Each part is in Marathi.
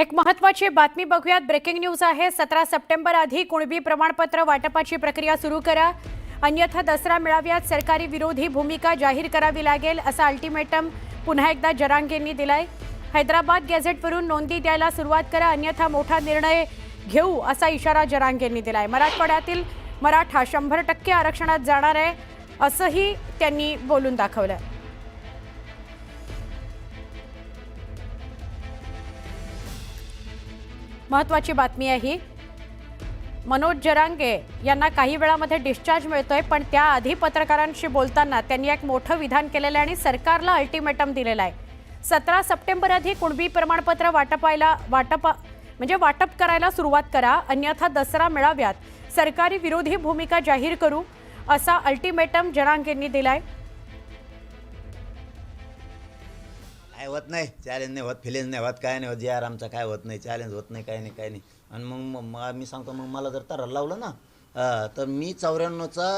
एक महत्वाची बातमी बघूयात. ब्रेकिंग न्यूज आहे. सतरा सप्टेंबर आधी कुणबी प्रमाणपत्र वाटपाची प्रक्रिया सुरू करा. अन्यथा दसरा मेळाव्यात. सरकारी विरोधी भूमिका जाहीर करावी लागेल असा अल्टिमेटम पुन्हा एकदा जरांगेंनी दिलाय. हैदराबाद गॅझेटवरून नोंदी द्यायला सुरुवात करा. अन्यथा मोठा निर्णय घेऊ असा इशारा जरांगेंनी दिलाय. मराठवाड्यातील मराठा शंभर टक्के आरक्षणात जाणार आहे असंही त्यांनी बोलून दाखवलं महत्वाची बातमी आहे. ही मनोज जरांगे यांना काही वेळामध्ये डिस्चार्ज मिळतोय पण त्याआधी पत्रकारांशी बोलताना त्यांनी एक मोठं विधान केलेलं आहे आणि सरकारला अल्टिमेटम दिलेलं आहे. सतरा सप्टेंबर आधी कुणबी प्रमाणपत्र वाटपायला वाटप म्हणजे वाटप करायला सुरुवात करा अन्यथा दसरा मेळाव्यात सरकारी विरोधी भूमिका जाहीर करू असा अल्टिमेटम जरांगेंनी दिलाय. काय होत नाही चॅलेंज नाही होत फिलेंज नाही होत काय नाही होत जे आर आमचा काय होत नाही चॅलेंज होत नाही काय नाही काय नाही. आणि मग मग मी सांगतो मग मला जर तर लावलं ना तर मी चौऱ्याण्णवचा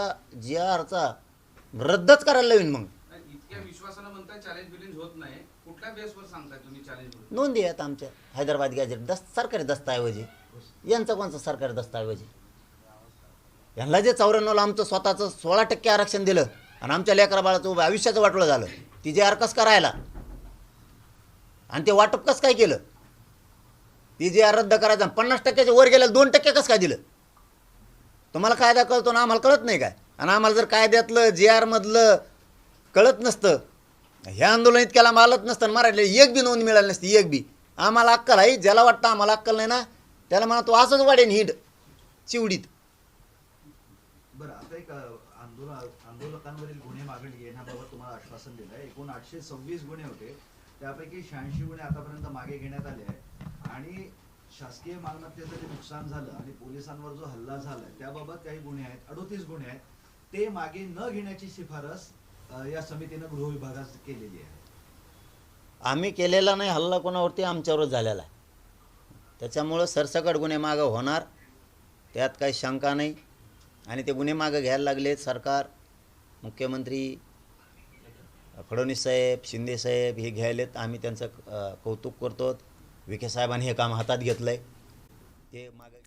जे आरचा रद्दच करायला लावीन मग. नोंदी आहेत आमच्या. हैदराबाद गॅजेट दस सरकारी दस्तऐवजी. यांचा कोणचा सरकारी दस्तऐवजी? यांना जे चौऱ्याण्णवला आमचं स्वतःचं सोळा टक्के आरक्षण दिलं आणि आमच्या लेकरा बाळाचं आयुष्याचं वाटलं झालं ती जे आर कसं करायला आणि ते वाटप कसं काय केलं? ते जे आर रद्द करायचं पन्नास टक्क्याच्या वर गेल्याला दोन टक्के कसं काय दिलं? तुम्हाला कायदा कळतो ना? आम्हाला कळत नाही काय? आणि आम्हाला जर कायद्यातलं जे आरमधलं कळत नसतं हे आंदोलन इतक्याला मालत नसतं आणि मराठीला एक बी नोंद मिळाली नसती एक बी. आम्हाला अक्कल आहे? ज्याला वाटतं आम्हाला अक्कल नाही ना त्याला म्हणा तो असंच वाढेन हिट चिवडीत. बरं आता एक आंदोलन आंदोलकांवरील गुन्हे मागणी घेण्याबाबत तुम्हाला आश्वासन दिलं आहे एकूण आठशे सव्वीस गुन्हे होते. त्यापैकी शहाऐंशी गुन्हे आतापर्यंत मागे घेण्यात आले आहेत. आणि शासकीय मालमत्तेचं जे नुकसान झालं आणि पोलिसांवर जो हल्ला झाला त्याबाबत काही गुन्हे आहेत अडोतीस गुन्हे आहेत. ते मागे न घेण्याची शिफारस या समितीनं गृह विभागास केलेली आहे. आम्ही केलेला नाही हल्ला कोणावरती? आमच्यावर झालेला आहे. त्याच्यामुळं सरसकट गुन्हे मागं होणार त्यात काही शंका नाही. आणि ते गुन्हे मागं घ्यायला लागले सरकार मुख्यमंत्री फडणवीस साहेब शिंदे साहेब हे घ्यायलेत. आम्ही त्यांचं कौतुक करतो विखे साहेबांनी हे काम हातात घेतलं आहे ते मागे